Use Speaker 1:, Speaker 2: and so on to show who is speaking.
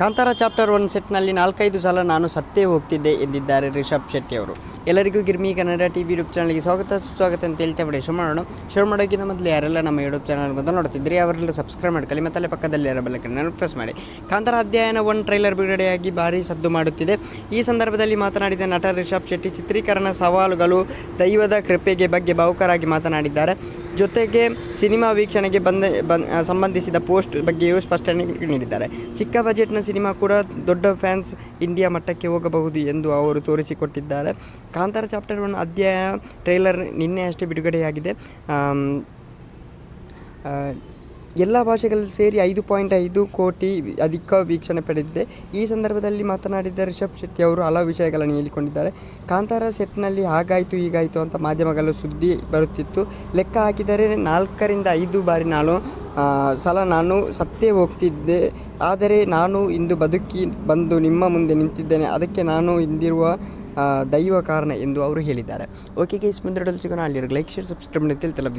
Speaker 1: Kantara chapter one ಸೆಟ್ನಲ್ಲಿ ನಾಲ್ಕೈದು ಸಲ ನಾನು ಸತ್ತೇ ಹೋಗ್ತಿದ್ದೆ ಎಂದಿದ್ದಾರೆ ರಿಷಬ್ ಶೆಟ್ಟಿ ಅವರು. ಎಲ್ಲರಿಗೂ Girmi Kannada T V YouTube ಚಾನಲ್ಗೆ ಸ್ವಾಗತ ಸ್ವಾಗತ ಅಂತ ಹೇಳ್ತಾ ಬಿಡಿ ಶುರು ಮಾಡೋಣ. ಶುರು ಮಾಡೋಕ್ಕಿಂತ ಮೊದಲು ಯಾರೆಲ್ಲ ನಮ್ಮ ಯೂಟ್ಯೂಬ್ ಚಾನಲ್ ಬಂದು ನೋಡ್ತಿದ್ರಿ ಅವರೆಲ್ಲ ಸಬ್ಸ್ಕ್ರೈಬ್ ಮಾಡ್ಕೊಳ್ಳಿ. ಮತ್ತು ಪಕ್ಕದಲ್ಲಿ ಇರೋ ಬೆಲ್ಲಕ್ಕನ್ನು ಪ್ರೆಸ್ ಮಾಡಿ. ಕಾಂತಾರ ಅಧ್ಯಯನ ಒನ್ ಟ್ರೈಲರ್ ಬಿಡುಗಡೆಯಾಗಿ ಭಾರಿ ಸದ್ದು ಮಾಡುತ್ತಿದೆ. ಈ ಸಂದರ್ಭದಲ್ಲಿ ಮಾತನಾಡಿದ ನಟ ರಿಷಬ್ ಶೆಟ್ಟಿ ಚಿತ್ರೀಕರಣ ಸವಾಲುಗಳು ದೈವದ ಕೃಪೆಗೆ ಬಗ್ಗೆ ಭಾವುಕರಾಗಿ ಮಾತನಾಡಿದ್ದಾರೆ. ಜೊತೆಗೆ ಸಿನಿಮಾ ವೀಕ್ಷಣೆಗೆ ಬಂದ ಸಂಬಂಧಿಸಿದ ಪೋಸ್ಟ್ ಬಗ್ಗೆಯೂ ಸ್ಪಷ್ಟನೆ ನೀಡಿದ್ದಾರೆ. ಚಿಕ್ಕ ಬಜೆಟ್ನ ಸಿನಿಮಾ ಕೂಡ ದೊಡ್ಡ ಫ್ಯಾನ್ಸ್ ಇಂಡಿಯಾ ಮಟ್ಟಕ್ಕೆ ಹೋಗಬಹುದು ಎಂದು ಅವರು ತೋರಿಸಿಕೊಟ್ಟಿದ್ದಾರೆ. ಕಾಂತಾರ ಚಾಪ್ಟರ್ ಒನ್ ಅಧ್ಯಾಯ ಟ್ರೈಲರ್ ನಿನ್ನೆ ಅಷ್ಟೇ ಬಿಡುಗಡೆಯಾಗಿದೆ. ಎಲ್ಲ ಭಾಷೆಗಳಲ್ಲಿ ಸೇರಿ ಐದು ಪಾಯಿಂಟ್ ಐದು ಕೋಟಿ ಅಧಿಕ ವೀಕ್ಷಣೆ ಪಡೆದಿದೆ. ಈ ಸಂದರ್ಭದಲ್ಲಿ ಮಾತನಾಡಿದ ರಿಷಬ್ ಶೆಟ್ಟಿ ಅವರು ಹಲವು ವಿಷಯಗಳನ್ನು ಹೇಳಿಕೊಂಡಿದ್ದಾರೆ. ಕಾಂತಾರ ಸೆಟ್ನಲ್ಲಿ ಹಾಗಾಯಿತು, ಹೀಗಾಯಿತು ಅಂತ ಮಾಧ್ಯಮಗಳು ಸುದ್ದಿ ಬರುತ್ತಿತ್ತು. ಲೆಕ್ಕ ಹಾಕಿದರೆ ನಾಲ್ಕರಿಂದ ಐದು ಬಾರಿ ನಾನು ಸಲ ನಾನು ಸತ್ತೇ ಹೋಗ್ತಿದ್ದೆ. ಆದರೆ ನಾನು ಇಂದು ಬದುಕಿ ಬಂದು ನಿಮ್ಮ ಮುಂದೆ ನಿಂತಿದ್ದೇನೆ. ಅದಕ್ಕೆ ನಾನು ಇಂದಿರುವ ದೈವ ಕಾರಣ ಎಂದು ಅವರು ಹೇಳಿದ್ದಾರೆ. ಓಕೆ ಗೈಸ್ ಮುಂದೆ ಸಿಗೋಣ. ಅಲ್ಲಿರೋ ಲೈಕ್, ಶೇರ್, ಸಬ್ಸ್ಕ್ರೈಬ್ ಮಾಡಿ ತಿಳಿತಲ್ಲ